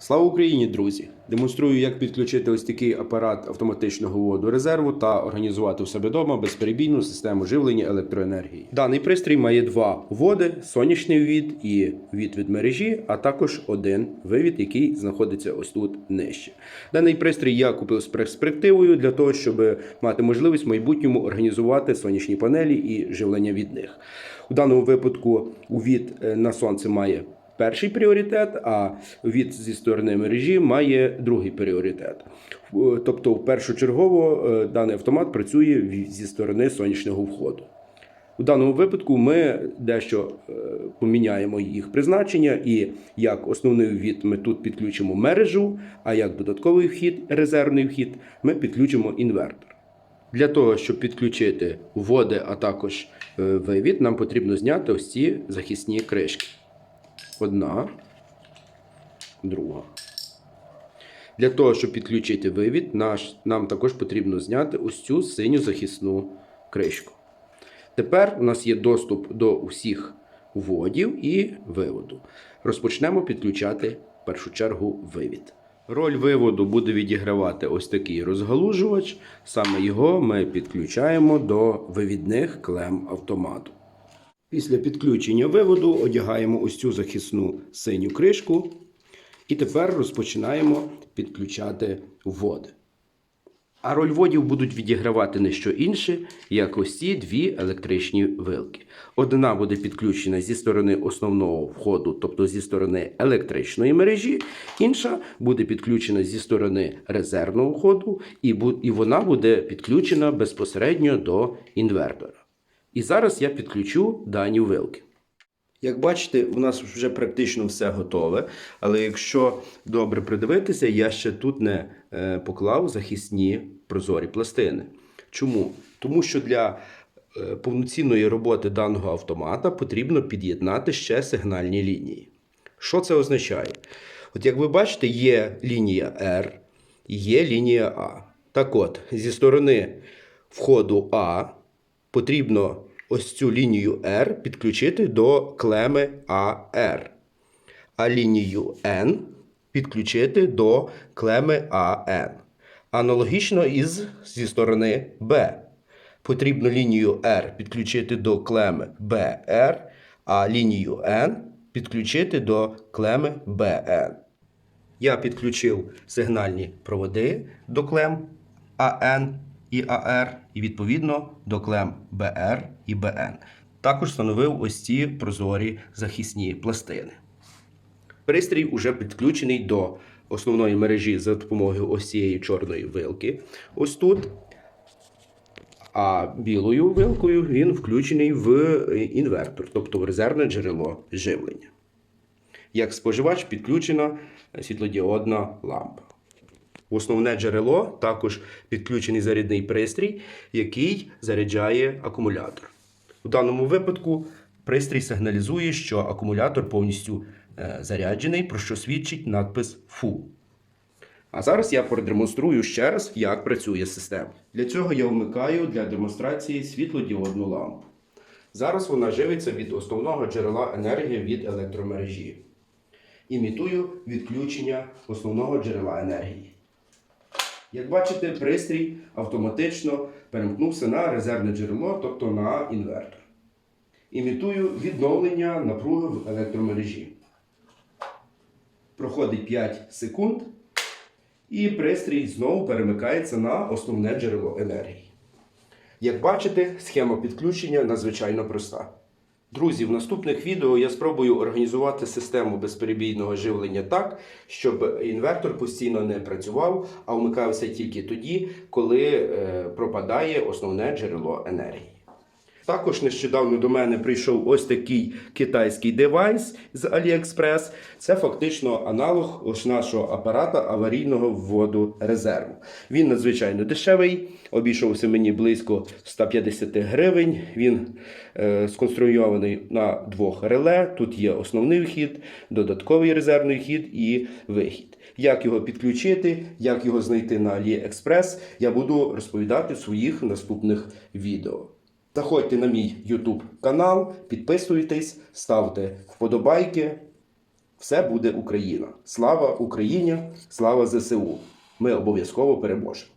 Слава Україні, друзі! Демонструю, як підключити ось такий апарат автоматичного вводу резерву та організувати у себе вдома безперебійну систему живлення електроенергії. Даний пристрій має два вводи: сонячний ввід і ввід від мережі, а також один вивід, який знаходиться ось тут нижче. Даний пристрій я купив з перспективою для того, щоб мати можливість в майбутньому організувати сонячні панелі і живлення від них. У даному випадку увід е, на сонце має перший пріоритет, а від зі сторони мережі має другий пріоритет. В- Тобто, першочергово е, даний автомат працює зі сторони сонячного входу. У даному випадку ми дещо е, поміняємо їх призначення, і як основний вхід ми тут підключимо мережу, а як додатковий вхід, резервний вхід, ми підключимо інвертор. Для того, щоб підключити вводи, а також е, вивід, нам потрібно зняти ось ці захисні кришки. Одна, друга. Для того, щоб підключити вивід, наш, нам також потрібно зняти ось цю синю захисну кришку. Тепер у нас є доступ до усіх вводів і виводу. Розпочнемо підключати в першу чергу вивід. Роль виводу буде відігравати ось такий розгалужувач. Саме його ми підключаємо до вивідних клем автомату. Після підключення виводу одягаємо ось цю захисну синю кришку. І тепер розпочинаємо підключати вводи. А роль водів будуть відігравати не що інше, як ось ці дві електричні вилки. Одна буде підключена зі сторони основного входу, тобто зі сторони електричної мережі, інша буде підключена зі сторони резервного входу, і вона буде підключена безпосередньо до інвертора. І зараз я підключу дані вилки. Як бачите, у нас вже практично все готове. Але якщо добре придивитися, я ще тут не е, поклав захисні прозорі пластини. Чому? Тому що для е, повноцінної роботи даного автомата потрібно під'єднати ще сигнальні лінії. Що це означає? От як ви бачите, є лінія R, є лінія А. Так от, зі сторони входу А потрібно ось цю лінію R підключити до клеми AR, а лінію N підключити до клеми AN. Аналогічно із зі сторони B. Потрібно лінію R підключити до клеми BR, а лінію N підключити до клеми BN. Я підключив сигнальні проводи до клем АН і АР, і відповідно до клем БР і БН. Також встановив ось ці прозорі захисні пластини. Пристрій вже підключений до основної мережі за допомогою ось цієї чорної вилки. Ось тут. А білою вилкою він включений в інвертор, тобто в резервне джерело живлення. Як споживач підключена світлодіодна лампа. В основне джерело також підключений зарядний пристрій, який заряджає акумулятор. У даному випадку пристрій сигналізує, що акумулятор повністю е, заряджений, про що свідчить надпис Full. А зараз я продемонструю ще раз, як працює система. Для цього я вмикаю для демонстрації світлодіодну лампу. Зараз вона живиться від основного джерела енергії від електромережі. Імітую відключення основного джерела енергії. Як бачите, пристрій автоматично перемкнувся на резервне джерело, тобто на інвертор. Імітую відновлення напруги в електромережі. Проходить 5 секунд, і пристрій знову перемикається на основне джерело енергії. Як бачите, схема підключення надзвичайно проста. Друзі, в наступних відео я спробую організувати систему безперебійного живлення так, щоб інвертор постійно не працював, а вмикався тільки тоді, коли е, пропадає основне джерело енергії. Також нещодавно до мене прийшов ось такий китайський девайс з AliExpress. Це фактично аналог ось нашого апарата аварійного вводу резерву. Він надзвичайно дешевий, обійшовся мені близько 150 гривень. Він е, сконструйований на двох реле. Тут є основний вхід, додатковий резервний вхід і вихід. Як його підключити, як його знайти на AliExpress, я буду розповідати в своїх наступних відео. Заходьте на мій YouTube канал, підписуйтесь, ставте вподобайки. Все буде Україна. Слава Україні! Слава ЗСУ! Ми обов'язково переможемо.